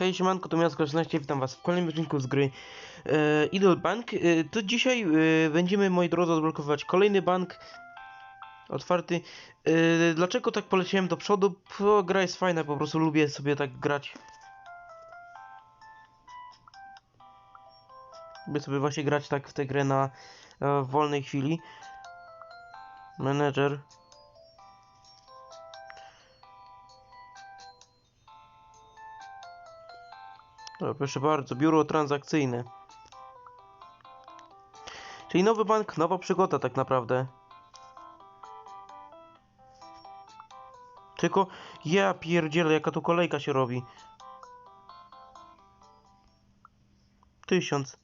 Hej, siemanko, to Miasto 16, witam was w kolejnym odcinku z gry e, Idle Bank. E, to dzisiaj e, będziemy, moi drodzy, odblokowywać kolejny bank otwarty. E, dlaczego tak poleciałem do przodu? Bo gra jest fajna, po prostu lubię sobie tak grać. Lubię sobie właśnie grać tak w tę grę na e, wolnej chwili. Manager. Proszę bardzo, biuro transakcyjne. Czyli nowy bank, nowa przygoda tak naprawdę. Tylko ja pierdzielę, jaka tu kolejka się robi. Tysiąc.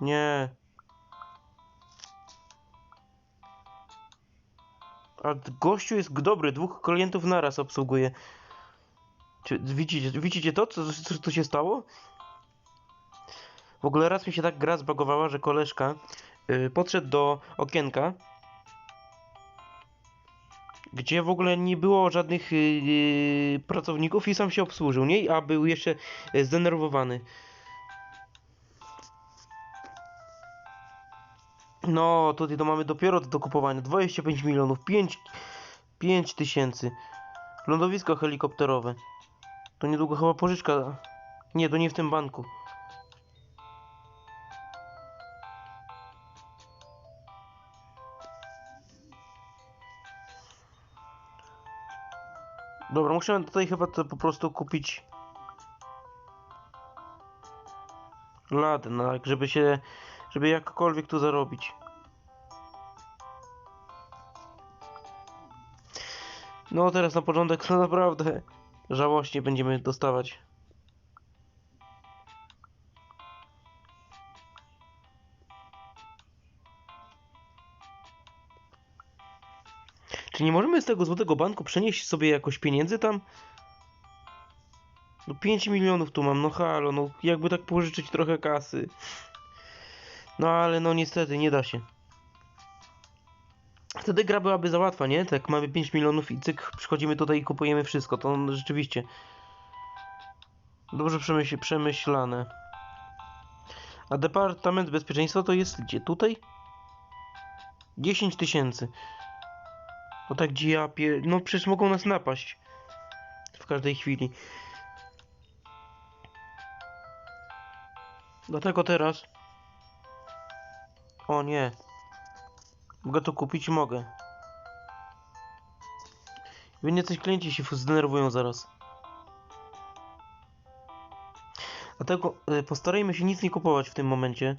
Nie. A gościu jest dobry, dwóch klientów naraz obsługuje. Czy widzicie, widzicie to, co, co, co się stało? W ogóle raz mi się tak gra zbagowała, że koleżka yy, podszedł do okienka, gdzie w ogóle nie było żadnych yy, pracowników i sam się obsłużył, nie? A był jeszcze yy, zdenerwowany. No, tutaj to mamy dopiero do kupowania. 25 milionów, 5, 5 tysięcy. Lądowisko helikopterowe. To niedługo chyba pożyczka. Nie, to nie w tym banku. Dobra, muszę tutaj chyba to po prostu kupić lad, no, tak, żeby się, żeby jakkolwiek tu zarobić. No teraz na początek to naprawdę żałośnie będziemy dostawać. Czy nie możemy z tego złotego banku przenieść sobie jakoś pieniędzy tam? No 5 milionów tu mam, no halo, no jakby tak pożyczyć trochę kasy. No ale no niestety nie da się. Wtedy gra byłaby za łatwa, nie? Tak mamy 5 milionów i cyk, przychodzimy tutaj i kupujemy wszystko. To rzeczywiście dobrze przemyśl przemyślane. A Departament Bezpieczeństwa to jest gdzie? Tutaj? 10 tysięcy. No tak gdzie ja pie... No przecież mogą nas napaść. W każdej chwili. Dlatego teraz... O nie. Mogę to kupić? Mogę. Winnie coś klienci się zdenerwują zaraz. Dlatego y, postarajmy się nic nie kupować w tym momencie.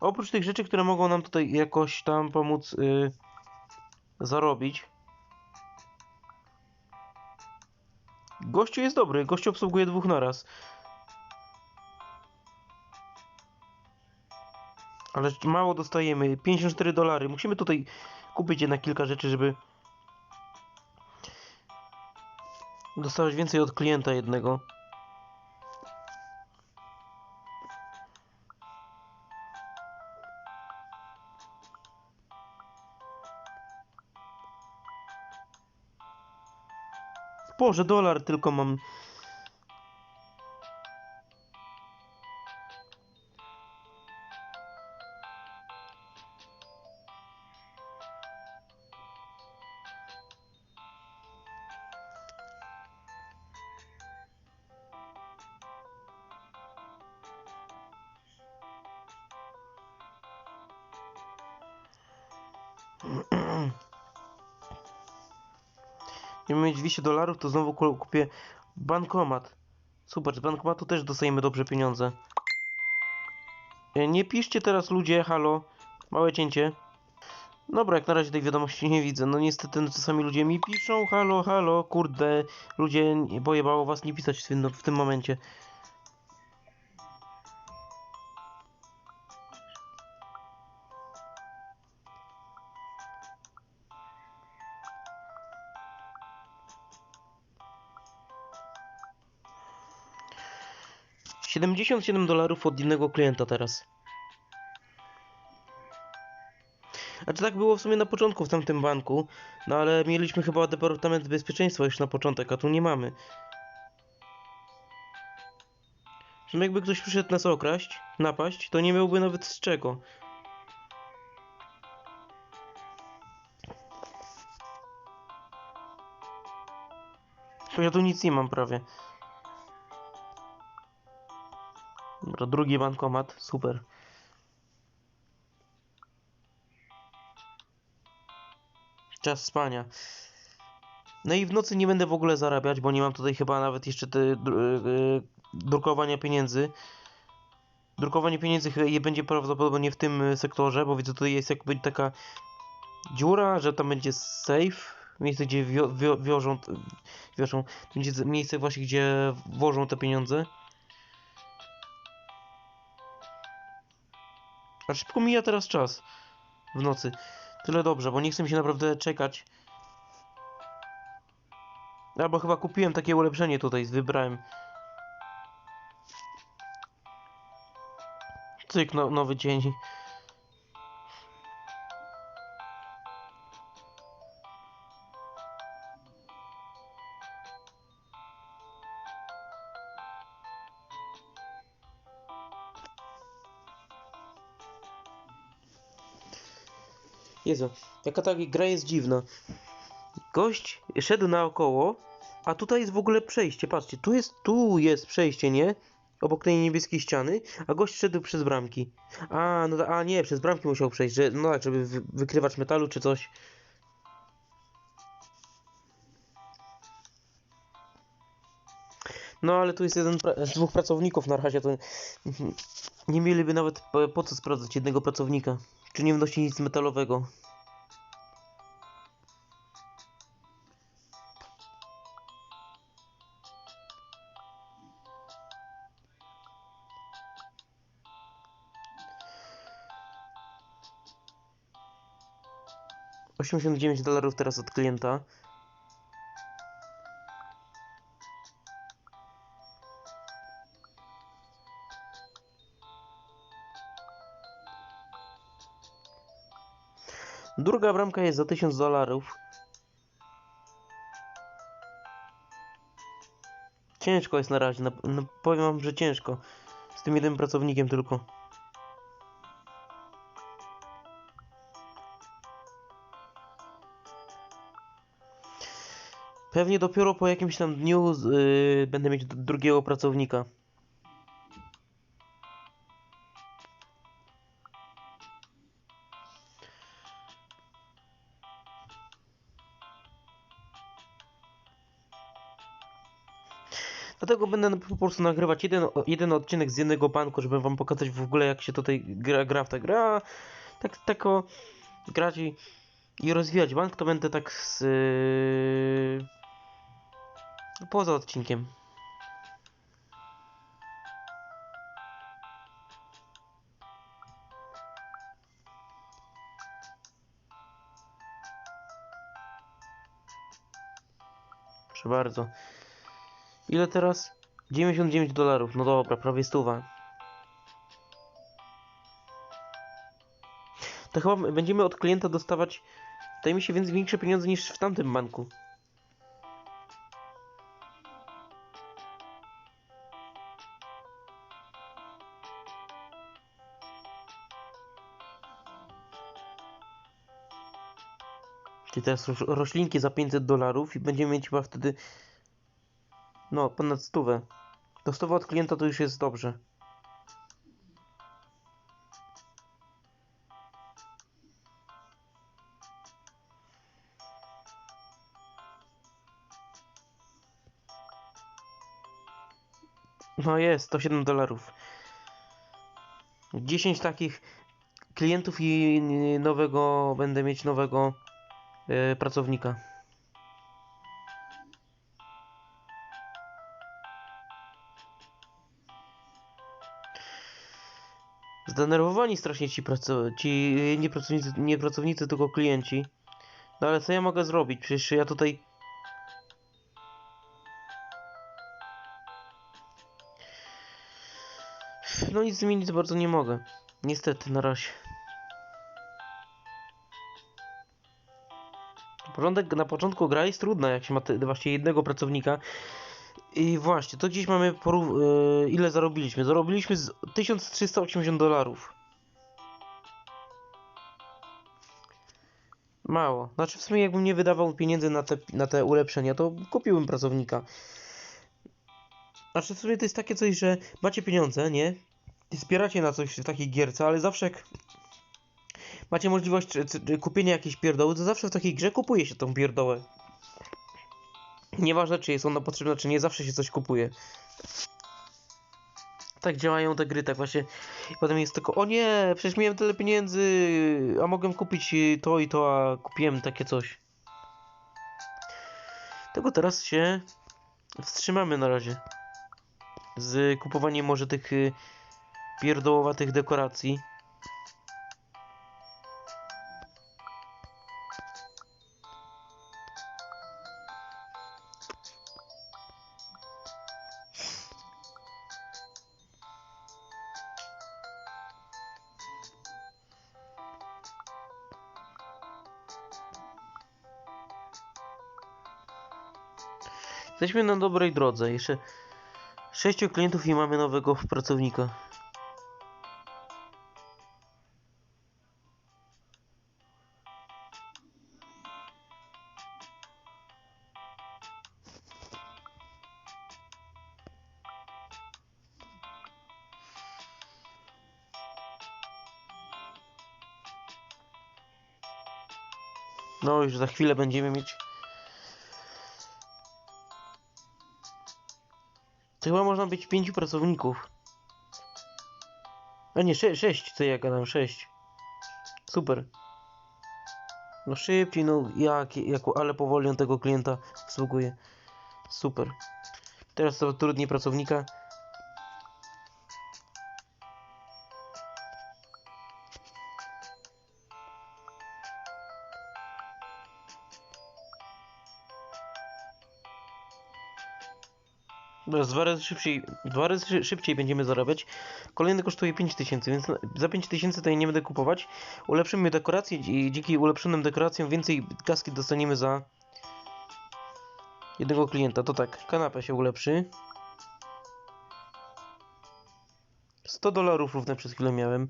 Oprócz tych rzeczy, które mogą nam tutaj jakoś tam pomóc y, zarobić. Gościu jest dobry, gościu obsługuje dwóch naraz. Ale mało dostajemy, 54 dolary. Musimy tutaj kupić jednak kilka rzeczy, żeby dostawać więcej od klienta jednego. Boże, dolar tylko mam. Nie mieć 200 dolarów, to znowu ku- kupię bankomat. Super, z bankomatu też dostajemy dobrze pieniądze. E, Nie piszcie teraz ludzie, halo. Małe cięcie. Dobra, jak na razie tej wiadomości nie widzę. No niestety no, czasami ludzie mi piszą, halo, halo, kurde. Ludzie, nie- pojebało was nie pisać w tym, w tym momencie. Siedemdziesiąt siedem dolarów od innego klienta teraz. A czy tak było w sumie na początku w tamtym banku, no ale mieliśmy chyba Departament Bezpieczeństwa już na początek, a tu nie mamy. Że jakby ktoś przyszedł nas okraść, napaść, to nie miałby nawet z czego. Ja tu nic nie mam prawie. Dobra, drugi bankomat, super. Czas spania. No i w nocy nie będę w ogóle zarabiać, bo nie mam tutaj chyba nawet jeszcze te yy, drukowania pieniędzy. Drukowanie pieniędzy będzie prawdopodobnie w tym y, sektorze, bo widzę tutaj jest jakby taka dziura, że tam będzie safe, miejsce gdzie wio, wio, wiożą, to będzie miejsce właśnie gdzie włożą te pieniądze. A szybko mija teraz czas w nocy. Tyle dobrze, bo nie chcę mi się naprawdę czekać. Albo chyba kupiłem takie ulepszenie tutaj, wybrałem. Cyk, no, nowy dzień. Jezu, jaka ta gra jest dziwna. Gość szedł naokoło, a tutaj jest w ogóle przejście. Patrzcie, tu jest, tu jest przejście, nie? Obok tej niebieskiej ściany, a gość szedł przez bramki. A, no a nie, przez bramki musiał przejść, że, no tak, żeby wy, wykrywać metalu czy coś. No ale tu jest jeden z dwóch pracowników na razie, to nie mieliby nawet po co sprawdzać jednego pracownika. Czy nie wnosi nic metalowego. Osiemdziesiąt dziewięć dolarów teraz od klienta. Druga bramka jest za 1000 dolarów. Ciężko jest na razie, no, powiem wam, że ciężko. Z tym jednym pracownikiem tylko. Pewnie dopiero po jakimś tam dniu yy, będę mieć drugiego pracownika. Dlatego będę po prostu nagrywać jeden, jeden odcinek z jednego banku, żeby wam pokazać w ogóle jak się tutaj gra, gra w tę grę. Tak, tak grać i, i rozwijać bank, to będę tak z, yy, poza odcinkiem. Proszę bardzo. Ile teraz? 99 dolarów. No dobra, prawie stuwa. To chyba będziemy od klienta dostawać, wydaje mi się, więc większe pieniądze niż w tamtym banku. Czyli teraz roś- roślinki za 500 dolarów i będziemy mieć chyba wtedy no, ponad stówę. To stówę od klienta to już jest dobrze. No jest, 107 dolarów. 10 takich klientów i nowego, będę mieć nowego pracownika. Zdenerwowani strasznie ci, praco- ci y, nie, pracownicy, nie pracownicy, tylko klienci. No ale co ja mogę zrobić? Przecież ja tutaj... No nic zmienić bardzo nie mogę. Niestety, na razie. Porządek na początku gra jest trudna, jak się ma właśnie jednego pracownika. I właśnie, to gdzieś mamy e, ile zarobiliśmy? Zarobiliśmy z 1380 dolarów. Mało. Znaczy w sumie jakbym nie wydawał pieniędzy na te, na te ulepszenia, to kupiłbym pracownika. Znaczy w sumie to jest takie coś, że macie pieniądze, nie? I zbieracie na coś w takiej gierce, ale zawsze jak macie możliwość kupienia jakiejś pierdoły, to zawsze w takiej grze kupuje się tą pierdołę. Nieważne czy jest ona potrzebna, czy nie, zawsze się coś kupuje. Tak działają te gry, tak właśnie. Potem jest tylko, o nie, przecież miałem tyle pieniędzy, a mogłem kupić to i to, a kupiłem takie coś. Tego teraz się wstrzymamy na razie. Z kupowaniem może tych y, pierdołowatych dekoracji. Jesteśmy na dobrej drodze. Jeszcze sześciu klientów i mamy nowego pracownika. No już za chwilę będziemy mieć Chyba można być pięciu pracowników. A nie, sze sześć, co ja gadam, sześć. Super. No szybciej, no jak, jak, ale powoli on tego klienta obsługuje. Super. Teraz to trudniej pracownika. Dwa razy szybciej, dwa razy szy- szybciej będziemy zarabiać. Kolejny kosztuje 5000, więc za 5000 to nie będę kupować. Ulepszymy dekoracje i dzięki ulepszonym dekoracjom więcej kaski dostaniemy za jednego klienta. To tak, kanapę się ulepszy. 100 dolarów równe przez chwilę miałem.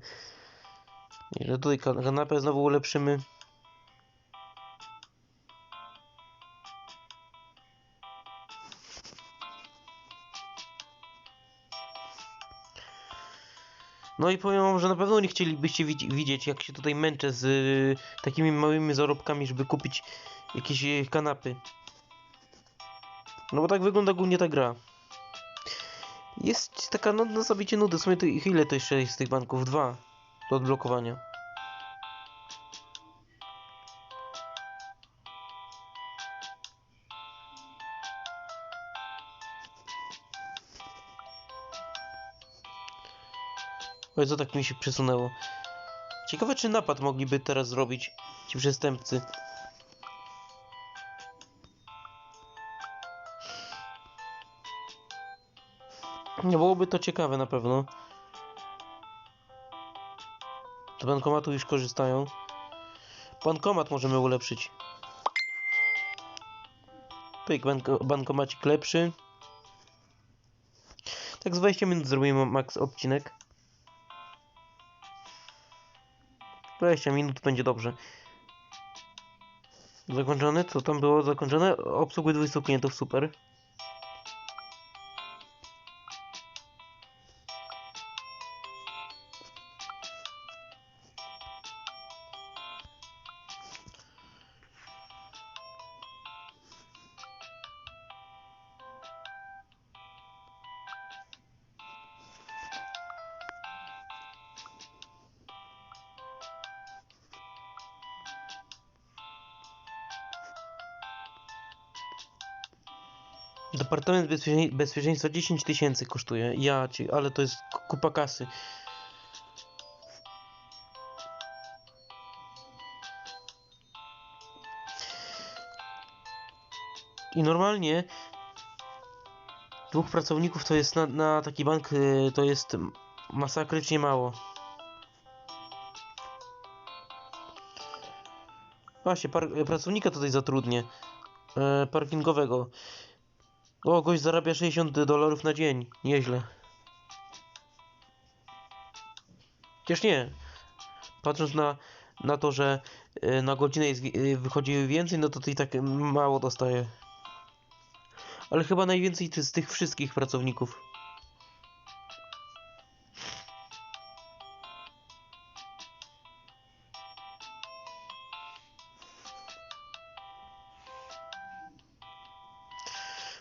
Ile tutaj kan- kanapę znowu ulepszymy. No i powiem wam, że na pewno nie chcielibyście widz- widzieć, jak się tutaj męczę z y, takimi małymi zarobkami, żeby kupić jakieś y, kanapy. No bo tak wygląda głównie ta gra. Jest taka no, no zabicie nudy. W sumie to ile to jeszcze jest tych banków? Dwa do odblokowania. Oj, co tak mi się przesunęło? Ciekawe, czy napad mogliby teraz zrobić ci przestępcy. Nie byłoby to ciekawe na pewno. Z bankomatu już korzystają. Bankomat możemy ulepszyć. Pyk, banko, bankomacik lepszy. Tak z 20 minut zrobimy max odcinek. 20 minut będzie dobrze. Zakończony? Co tam było zakończone? Obsługuj 20 klientów, super. Departament bezpiecze- Bezpieczeństwa 10 tysięcy kosztuje. Ja ci, ale to jest kupa kasy. I normalnie dwóch pracowników to jest na, na taki bank y, to jest masakrycznie mało. Właśnie, par e, pracownika tutaj zatrudnię. E, parkingowego. O, gość zarabia 60 dolarów na dzień. Nieźle. Chociaż nie. Patrząc na, na to, że e, na godzinę jest, e, wychodzi więcej, no to to i tak mało dostaje. Ale chyba najwięcej ty- z tych wszystkich pracowników.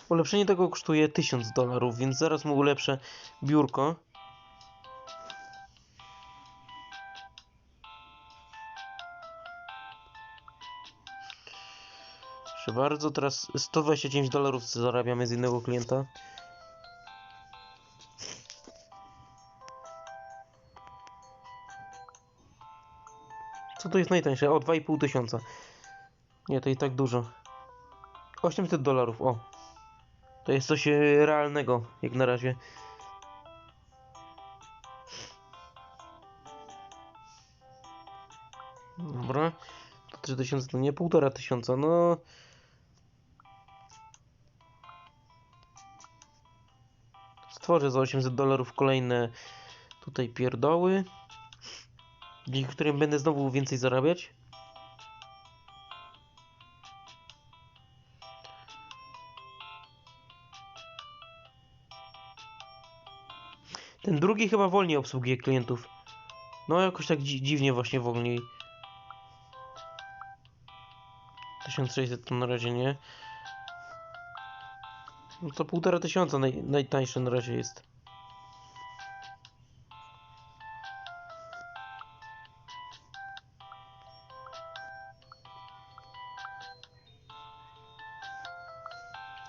Ulepszenie tego kosztuje 1000 dolarów, więc zaraz mu ulepszę biurko. Proszę bardzo, teraz 129 dolarów zarabiamy z innego klienta. Co to jest najtańsze? O, 2,5 tysiąca. Nie, to i tak dużo. 800 dolarów, o. To jest coś e, realnego, jak na razie. Dobra. To 3000 to nie półtora tysiąca, no. Stworzę za 800 dolarów kolejne tutaj pierdoły. Dzięki którym będę znowu więcej zarabiać. Drugi chyba wolniej obsługuje klientów. No jakoś tak dzi dziwnie właśnie wolniej. 1600 to na razie nie. No to półtora tysiąca naj najtańsze na razie jest.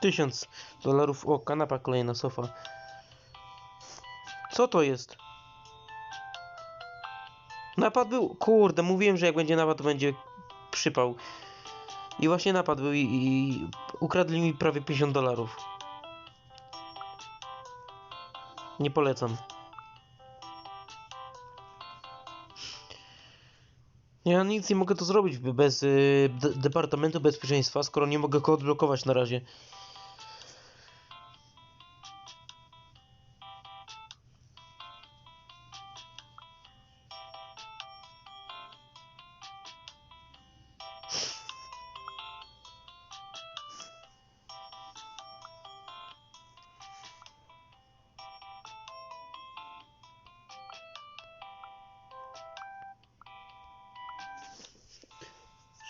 Tysiąc dolarów. O, kanapa kolejna sofa. Co to jest? Napad był. Kurde, mówiłem, że jak będzie napad, to będzie przypał. I właśnie napad był i, i ukradli mi prawie 50 dolarów. Nie polecam. Ja nic nie mogę tu zrobić bez y, de Departamentu Bezpieczeństwa, skoro nie mogę go odblokować na razie.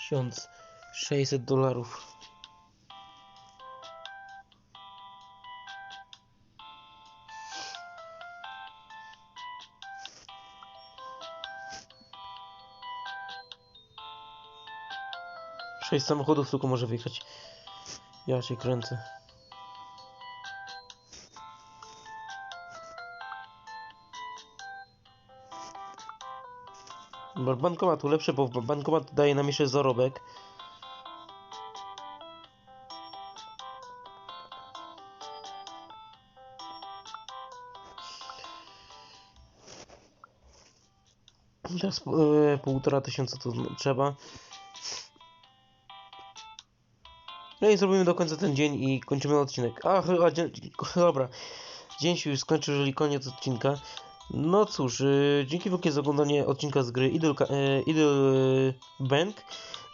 Tysiąc sześćset dolarów. Sześć samochodów tylko może wyjechać. Ja się kręcę. Bankomat lepszy, bo bankomat daje nam jeszcze zarobek. Teraz e, półtora tysiąca to trzeba. No i zrobimy do końca ten dzień i kończymy odcinek. A, chyba, dobra. Dzień się już skończył, jeżeli koniec odcinka. No cóż, yy, dzięki wielkie za oglądanie odcinka z gry Idle, Idle Bank.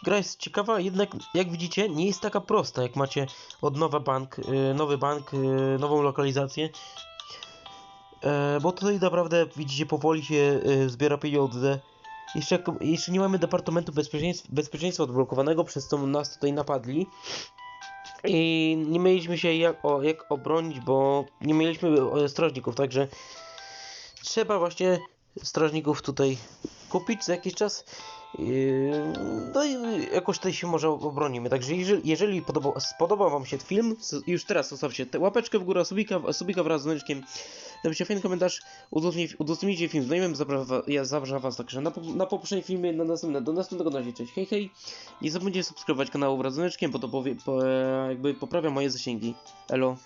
Gra jest ciekawa, jednak jak widzicie nie jest taka prosta, jak macie od nowa bank, yy, nowy bank, yy, nową lokalizację. E, bo tutaj naprawdę widzicie powoli się zbiera pieniądze. Jeszcze, jeszcze nie mamy Departamentu Bezpieczeństwa, Bezpieczeństwa odblokowanego, przez co nas tutaj napadli. I nie mieliśmy się jak, o, jak obronić, bo nie mieliśmy e, strażników, także trzeba właśnie strażników tutaj kupić za jakiś czas. Yy, No i jakoś tutaj się może obronimy. Także jeżeli, jeżeli podoba, spodoba Wam się film, już teraz zostawcie łapeczkę w górę, subika, subika wraz z dzwoneczkiem, napiszcie fajny komentarz, udostępnijcie, udostępnijcie film zapraszam, ja zapraszam Was także na, na poprzednim filmie, na następne, do następnego razie, cześć, hej hej, nie zapomnijcie subskrybować kanału wraz z dzwoneczkiem, bo to powie, po, jakby poprawia moje zasięgi, elo.